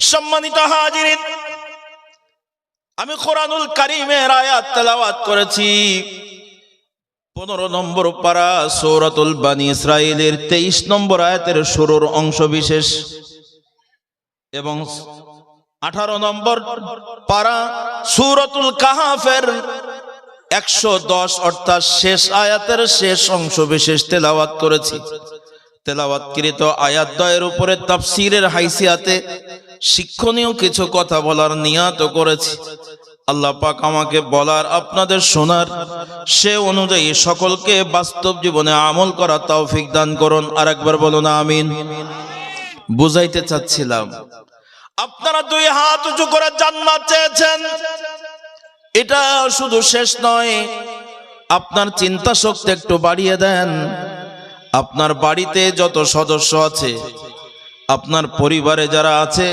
সম্মানিত হাজিরিন আমি কোরআনুল কারিমের আয়াত তেলাওয়াত করেছি। পনেরো নম্বর পারা সৌরাতুল বানি ইসরায়েলের তেইশ নম্বর আয়াতের শুরুর অংশ বিশেষ। এবং আঠারো নম্বর পারা সুরতুল কাহাফের একশো দশ অর্থাৎ শেষ আয়াতের শেষ অংশ বিশেষ তেলাওয়াত করেছি। তেলাওয়াতকৃত আয়াত দয়ের উপরে তাফসিরের হাইসিয়াতে শিক্ষণীয় কিছু কথা বলার নিয়াত করেছি। আল্লাহ পাক আমাকে বলার, আপনাদের শোনার সে অনুযায়ী সকলকে বাস্তব জীবনে আমল করা তৌফিক দান করুন। আর একবার বলুন, আমিন। বুঝাইতে চাচ্ছিলাম, আপনারা দুই হাত উঁচু করে জান্নাত চেয়েছেন। এটা শুধু শেষ নয়, আপনার চিন্তা শক্তি একটু বাড়িয়ে দেন। আপনার বাড়িতে যত সদস্য আছে আপনার পরিবারে যারা আছে,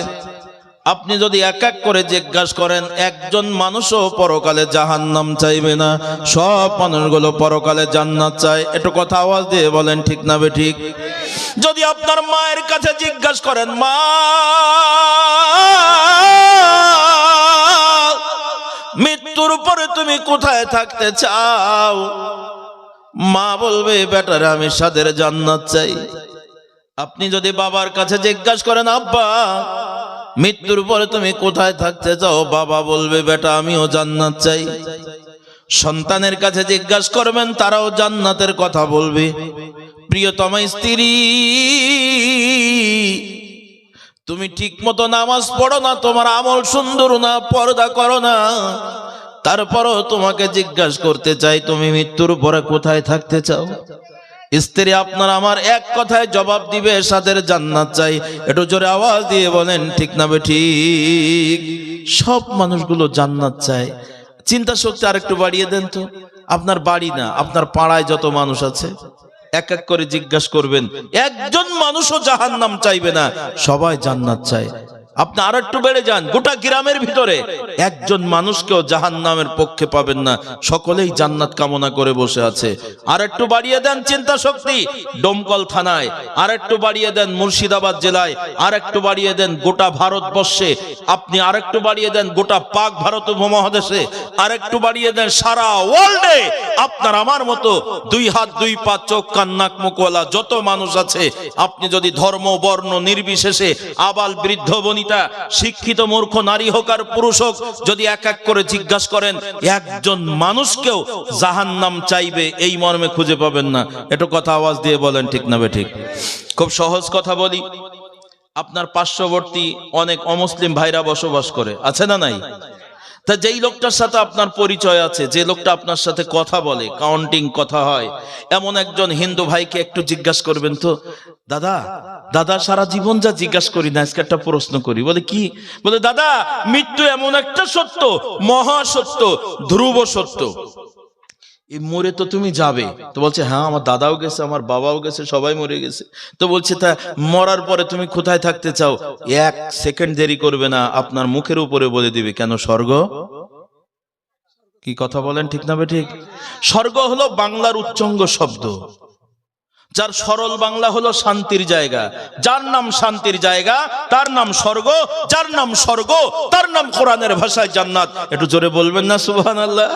আপনি যদি এক এক করে জিজ্ঞাসা করেন, একজন মানুষও পরকালে জাহান্নাম চাইবে না, সব মানুষগুলো পরকালে জান্নাত চায়। একটু কথা আওয়াজ দিয়ে বলেন, ঠিক না বে ঠিক? যদি আপনার মায়ের কাছে জিজ্ঞাসা করেন, মা, মৃত্যুর পরে তুমি কোথায় থাকতে চাও? মা বলবে, বেটার, আমি সাদের জান্নাত চাই। আপনি যদি বাবার কাছে জিজ্ঞাসা করেন, আব্বা, মৃত্যুর পরে তুমি কোথায় থাকতে চাও? বাবা বলবে, বেটা, আমিও জান্নাত চাই। সন্তানের কাছে জিজ্ঞাসা করবেন, তারাও জান্নাতের কথা বলবে। প্রিয়তম স্ত্রী, তুমি ঠিক মতো নামাজ পড়ো না, তোমার আমল সুন্দর না, পর্দা করো না। তারপরও তোমাকে জিজ্ঞাসা করতে চাই, তুমি মৃত্যুর পরে কোথায় থাকতে চাও? স্ত্রী আপনার আমার এক কথায় জবাব দিবে, সাদের জান্নাত চাই। একটু জোরে আওয়াজ দিয়ে বলেন, ঠিক না বে ঠিক? সব মানুষগুলো জান্নাত চায়। চিন্তা শক্তি আরেকটু বাড়িয়ে দেন তো। আপনার বাড়ি না, আপনার পাড়ায় যত মানুষ আছে, এক এক করে জিজ্ঞাসা করবেন, একজন মানুষও জাহান্নাম চাইবে না, সবাই জান্নাত চায়। আপনি আর একটু বেড়ে যান, গোটা গ্রামের ভিতরে। একজন মানুষকেও জাহান নামের পক্ষে পাবেন না। সকলেই জান্নাত কামনা করে বসে আছে। আর একটু বাড়িয়ে দেন চিন্তা শক্তি ডোমকল থানায়। আর একটু বাড়িয়ে দেন মুর্শিদাবাদ জেলায়। আর একটু বাড়িয়ে দেন গোটা ভারতবর্ষে। আপনি আর একটু বাড়িয়ে দেন গোটা পাক ভারত উপমহাদেশে। আর একটু বাড়িয়ে দেন সারা ওয়ার্ল্ডে। আপনার আমার মতো দুই হাত, দুই পা, চোখ, কান, নাক, মুখওয়ালা যত মানুষ আছে, আপনি যদি ধর্ম, বর্ণ, নির্বিশেষে আবাল বৃদ্ধ বনিতা শিক্ষিত মূর্খ নারী হোক আর পুরুষ হোক, যদি এক এক করে জিজ্ঞাসা করেন, একজন মানুষকেও জাহান নাম চাইবে, এই মর্মে খুঁজে পাবেন না। এটা কথা আওয়াজ দিয়ে বলেন, ঠিক না ঠিক? খুব সহজ কথা বলি, আপনার পার্শ্ববর্তী অনেক অমুসলিম ভাইরা বসবাস করে, আছে না নাই? তা যেই লোকটার সাথে আপনার পরিচয় আছে, যে লোকটা আপনার সাথে কথা বলে কাউন্টিং কথা হয়, এমন একজন হিন্দু ভাইকে একটু জিজ্ঞাসা করবেন তো, দাদা দাদা সারা জীবন যা জিজ্ঞাসা করি না, আজকে একটা প্রশ্ন করি। বলে, কি? বলে, দাদা, মৃত্যু এমন একটা সত্য, মহা সত্য, ধ্রুব সত্য। এই মরে তো তুমি যাবে। তো বলছে হ্যাঁ আমার দাদাও গেছে, আমার বাবাও গেছে, সবাই মরে গেছে। তো বলছে, তা মরার পরে তুমি কোথায় থাকতে চাও? এক সেকেন্ড দেরি করবে না, আপনার মুখের উপরে বলে দিবে। কেন, স্বর্গ? কি কথা বলেন ঠিক না ঠিক? স্বর্গ হলো বাংলার উচ্চঙ্গ শব্দ, যার সরল বাংলা হলো শান্তির জায়গা। যার নাম শান্তির জায়গা, তার নাম স্বর্গ, যার নাম স্বর্গ, তার নাম কোরআনের ভাষায় জান্নাত। একটু জোরে বলবেন না সুবহান আল্লাহ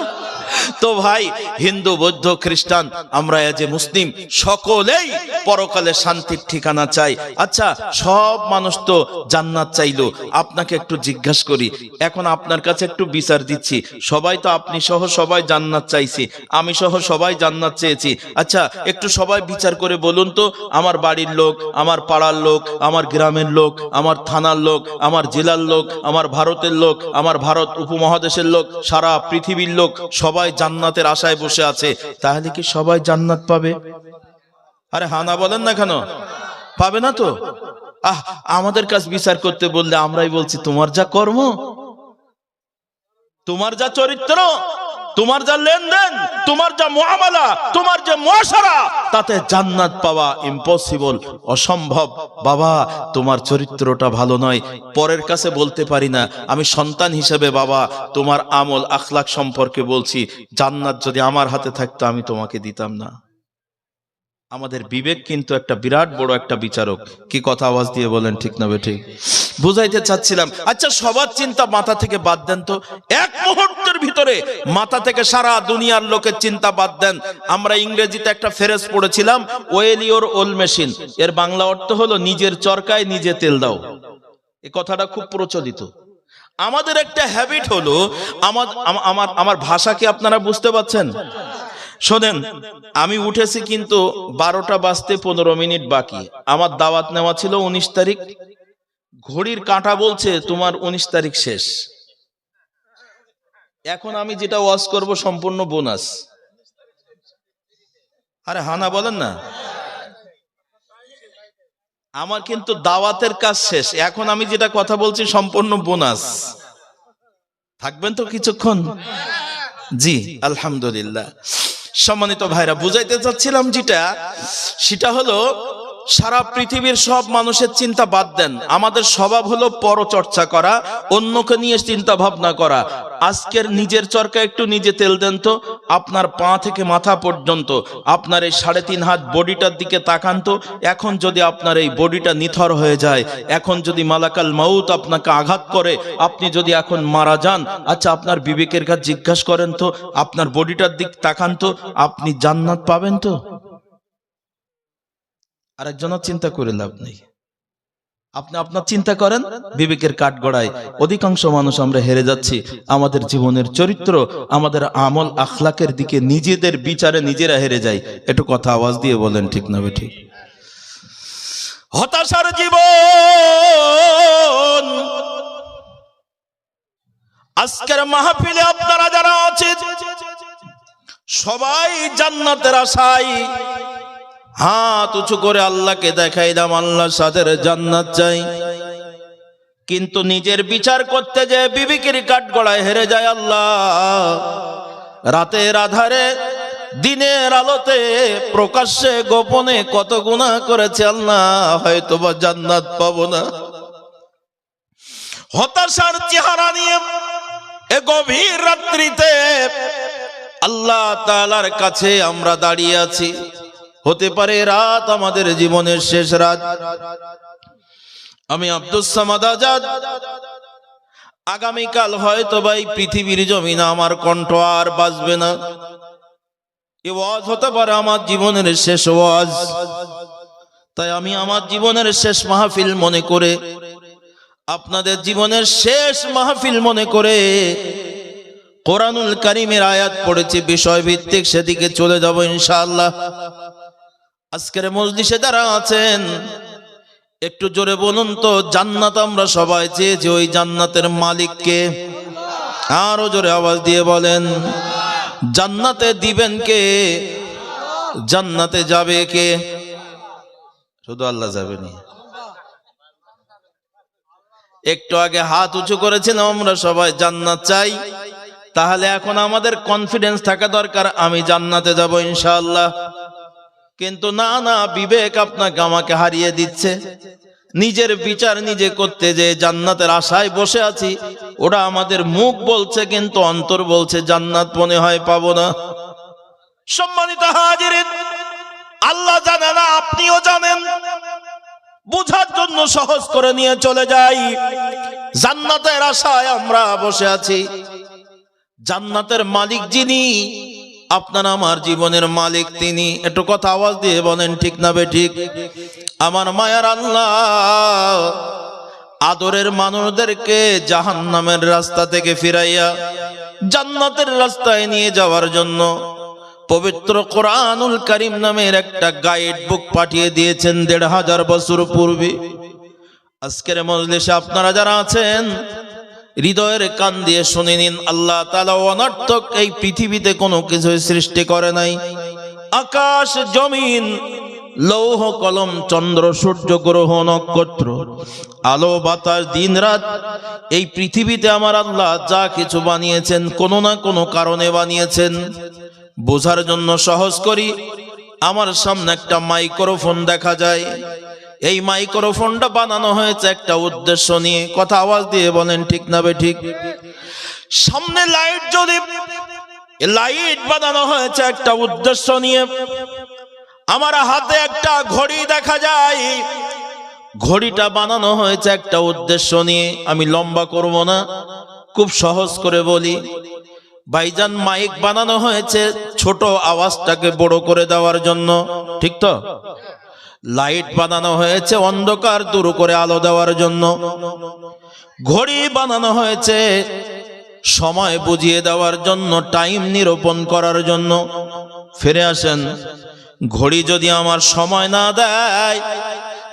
তো ভাই, হিন্দু, বৌদ্ধ, খ্রিস্টান, আমরা যে মুসলিম, সকলেই পরকালে শান্তির ঠিকানা চাই। আচ্ছা সব মানুষ তো জান্নাত চাইলো। আপনাকে একটু জিজ্ঞাসা করি, এখন আপনার কাছে একটু বিচার দিচ্ছি। সবাই তো আপনি সহ সবাই জান্নাত চাইছি, আমি সহ সবাই জান্নাত চেয়েছি। আচ্ছা একটু সবাই বিচার করে বলুন তো, আমার বাড়ির লোক, আমার পাড়ার লোক, আমার গ্রামের লোক, আমার থানার লোক, আমার জেলার লোক, আমার ভারতের লোক, আমার ভারত উপমহাদেশের লোক, সারা পৃথিবীর লোক, সবাই জান্নাতের আশায় বসে আছে, তাহলে কি সবাই জান্নাত পাবে? আরে হানা বলেন না কেন? পাবে না তো? আহ, আমাদের কাছে বিচার করতে বললে আমরাই বলছি, তোমার যা কর্ম, তোমার যা চরিত্র তোমার যা লেনদেন, তোমার যা মহামালা তোমার যে মুআশারা, তাতে জান্নাত পাওয়া ইম্পসিবল অসম্ভব। বাবা, তোমার চরিত্রটা ভালো নয়, পরের কাছে বলতে পারি না। আমি সন্তান হিসেবে, বাবা, তোমার আমল আখলাক সম্পর্কে বলছি, জান্নাত যদি আমার হাতে থাকতো, আমি তোমাকে দিতাম না। আমাদের বিবেক কিন্তু একটা বিরাট বড় একটা বিচারক। কি কথা আওয়াজ দিয়ে বলেন, ঠিক না ঠিক? বুঝাইতে চাচ্ছিলাম আচ্ছা সবার চিন্তা মাথা থেকে বাদ দেন তো। এক মুহূর্তের ভিতরে। মাথা থেকে সারা দুনিয়ার লোকের চিন্তা বাদ দেন। আমরা ইংরেজিতে একটা ফেরেস পড়েছিলাম ওয়েল ওল মেশিন এর বাংলা অর্থ হলো, নিজের চরকায় নিজে তেল দাও। এই কথাটা খুব প্রচলিত। আমাদের একটা হ্যাবিট হলো, আমার আমার আমার ভাষা কি আপনারা বুঝতে পাচ্ছেন শোনেন, আমি উঠেছি কিন্তু বারোটা বাজতে পনেরো মিনিট বাকি। আমার দাওয়াত নেওয়া ছিল উনিশ তারিখ। ঘড়ির কাঁটা বলছে, তোমার উনিশ তারিখ শেষ। এখন আমি যেটা ওয়াজ করব সম্পূর্ণ বোনাস। আরে হানা, বলেন না। আমার কিন্তু দাওয়াতের কাজ শেষ। এখন আমি যেটা কথা বলছি সম্পূর্ণ বোনাস। থাকবেন তো কিছুক্ষণ? জি, আলহামদুলিল্লাহ। সম্মানিত ভাইরা, বুঝাইতে চাচ্ছিলাম যেটা, সেটা হলো সারা পৃথিবীর সব মানুষের চিন্তা বাদ দেন। আমাদের স্বভাব হলো পরচর্চা করা, অন্যকে নিয়ে চিন্তা ভাবনা করা। আজকের নিজের চরকা একটু নিজে তেল দেন তো, আপনার পা থেকে মাথা পর্যন্ত। আপনার এই সাড়ে তিন হাত বডিটার দিকে তাকান তো, এখন যদি আপনার এই বডিটা নিথর হয়ে যায়, এখন যদি মালাকাল মাউত আপনাকে আঘাত করে, আপনি যদি এখন মারা যান আচ্ছা আপনার বিবেকের কাছে জিজ্ঞাসা করেন তো, আপনার বডিটার দিক তাকান তো, আপনি জান্নাত পাবেন তো? আরেকজনের চিন্তা করে লাভ নেই। আপনি আপনার চিন্তা করেন, বিবেকের কাঠ গড়ায় অধিকাংশ মানুষ আমরা হেরে যাচ্ছি। আমাদের জীবনের চরিত্র, আমাদের আমল আখলাকের দিকে নিজেদের বিচারে নিজেরা হেরে যাই একটু কথা আওয়াজ দিয়ে বলেন, ঠিক না ঠিক হতাশার জীবন। আজকের মাহফিলে আপনারা যারা আছেন, সবাই জান্নাতের আশায়। হাত উঁচু করে আল্লাহকে দেখাই দাম আল্লাহ সাথে জান্নাত চাই। কিন্তু নিজের বিচার করতে যে বিবিকির কাঠ গড়ায় হেরে যায় আল্লাহ। রাতের আধারে, দিনের আলোতে, প্রকাশ্যে, গোপনে কত গুণা করেছে আল্লাহ হয়তো বা জান্নাত পাবো না। হতাশার চেহারা নিয়ে এ গভীর রাত্রিতে আল্লাহ তালার কাছে আমরা দাঁড়িয়ে আছি। হতে পারে রাত, আমাদের জীবনের শেষ রাত। আমি আব্দুল সামাদ আজাদ। আগামীকাল হয়তো ভাই পৃথিবীর জমিন আমার কণ্ঠ আর বাজবে না। এ ওয়াজ হতে পারে আমার জীবনের শেষ ওয়াজ। তাই আমি আমার জীবনের শেষ মাহফিল মনে করে, আপনাদের জীবনের শেষ মাহফিল মনে করে, কোরআনুল কারিমের আয়াত পড়েছি বিষয় ভিত্তিক সেদিকে চলে যাব ইনশাআল্লাহ। আজকের মজলিসে যারা আছেন, একটু জোরে বলুন তো, জান্নাত আমরা সবাই চেয়েছি ওই জান্নাতের মালিককে। আরও জোরে আওয়াজ দিয়ে বলেন, জান্নাতে দিবেন কে? জান্নাতে যাবে কে? শুধু আল্লাহ যাবেনি একটু আগে হাত উঁচু করেছিলাম, আমরা সবাই জান্নাত চাই। তাহলে এখন আমাদের কনফিডেন্স থাকা দরকার, আমি জান্নাতে যাব ইনশাআল্লাহ। কিন্তু না না, বিবেক আপনাকে আমাকে হারিয়ে দিচ্ছে। নিজের বিচার নিজে করতে যে জান্নাতের আশায় বসে আছি, ওরা আমাদের মুখ বলছে কিন্তু অন্তর বলছে, জান্নাত মনে হয় পাবো না। সম্মানিত হাজির আল্লাহ জানে না, আপনিও জানেন। বুঝার জন্য সহজ করে নিয়ে চলে যাই। জান্নাতের আশায় আমরা বসে আছি। জান্নাতের মালিক যিনি আপনার আমার জীবনের মালিক তিনি। একটু কথা আওয়াজ দিয়ে বলেন, ঠিক না বে ঠিক? আমার মায়ার আল্লাহ, আদরের মানুষদেরকে জাহান নামের রাস্তা থেকে ফিরাইয়া জান্নাতের রাস্তায় নিয়ে যাওয়ার জন্য পবিত্র কোরআনুল করিম নামের একটা গাইড বুক পাঠিয়ে দিয়েছেন দেড় হাজার বছর পূর্বে। আজকের মজলিসে আপনারা যারা আছেন হৃদয়ের কান দিয়ে শুনে নিন, আল্লাহ তালা অনর্থক এই পৃথিবীতে কোনো কিছু সৃষ্টি করে নাই। আকাশ, জমিন, লৌহ, কলম, চন্দ্র, সূর্য, গ্রহ, নক্ষত্র, আলো, বাতাস, দিন, রাত, এই পৃথিবীতে আমার আল্লাহ যা কিছু বানিয়েছেন কোনো না কোনো কারণে বানিয়েছেন। বোঝার জন্য সহজ করি আমার সামনে একটা মাইক্রোফোন দেখা যায়। এই মাইক্রোফোনটা বানানো হয়েছে একটা উদ্দেশ্য নিয়ে। কথা আওয়াজ দিয়ে বলেন, ঠিক না বে ঠিক? সামনে লাইট যদি লাইট বানানো হয়েছে একটা উদ্দেশ্য নিয়ে। আমার হাতে একটা ঘড়ি দেখা যায়। ঘড়িটা বানানো হয়েছে একটা উদ্দেশ্য নিয়ে। আমি লম্বা করব না, খুব সহজ করে বলি। ভাইজান মাইক বানানো হয়েছে ছোট আওয়াজটাকে বড় করে দেওয়ার জন্য। ঠিক তো? লাইট বানানো হয়েছে অন্ধকার, দূর করে আলো দেওয়ার জন্য। ঘড়ি বানানো হয়েছে সময় বুঝিয়ে দেওয়ার জন্য, টাইম নিরূপণ করার জন্য। ফিরে আসেন, ঘড়ি যদি আমার সময় না দেয়,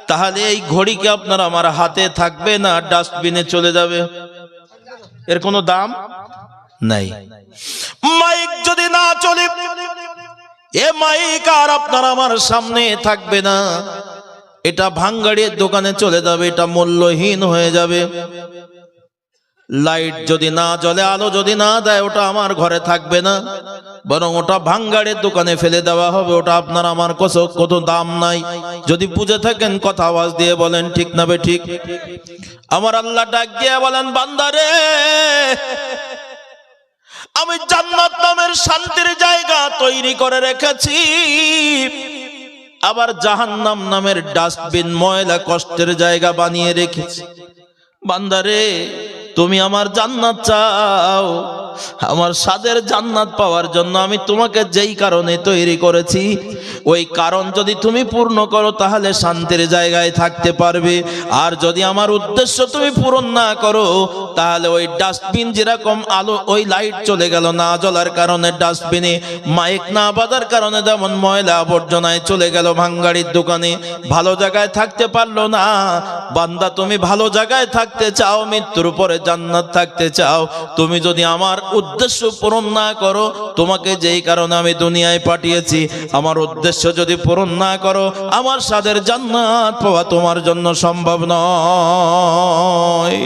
তাহলে এই ঘড়িকে আপনার আমার হাতে থাকবে না ডাস্টবিনে চলে যাবে? এর কোনো দাম? নাই। মাইক যদি না চলে, এ মাইক আর আপনার আমার সামনে থাকবে না। এটা ভাঙ্গাড়ির দোকানে চলে যাবে, এটা মূল্যহীন হয়ে যাবে। লাইট যদি না জ্বলে, আলো যদি না দেয়, ওটা আমার ঘরে থাকবে না। বরং ওটা ভাঙ্গাড়ের দোকানে ফেলে দেওয়া হবে, ওটা আপনার আমার কত কত দাম নাই। যদি বুঝে থাকেন, কথা আওয়াজ দিয়ে বলেন, ঠিক না বে ঠিক। আমার আল্লাহ ডাক দিয়ে বলেন বান্দারে আমি জান্নাত নামের শান্তির জায়গা তৈরি করে রেখেছি। আবার জাহান্নাম নামের ডাস্টবিন ময়লা কষ্টের জায়গা বানিয়ে রেখেছি। বান্দারে, তুমি আমার জান্নাত চাও। আমার স্বাদের জান্নাত পাওয়ার জন্য আমি তোমাকে যেই কারণে তৈরি করেছি, ওই কারণ যদি তুমি পূর্ণ করো তাহলে শান্তির জায়গায় থাকতে পারবে। আর যদি আমার উদ্দেশ্য তুমি পূরণ না করো, তাহলে ওই ডাস্টবিন যেরকম আলো, ওই লাইট চলে গেল না জ্বলার কারণে ডাস্টবিনে, মাইক না বাজার কারণে যেমন ময়লা আবর্জনায় চলে গেল ভাঙ্গাড়ির দোকানে। ভালো জায়গায় থাকতে পারল না। বান্দা, তুমি ভালো জায়গায় থাকতে চাও, মৃত্যুর পরে জান্নাত থাকতে চাও। তুমি যদি আমার উদ্দেশ্য পূরণ না করো, তোমাকে যেই কারণে আমি দুনিয়ায় পাঠিয়েছি, আমার উদ্দেশ্য যদি পূরণ না করো, আমার সাদের জান্নাত পাওয়া তোমার জন্য সম্ভব নয়।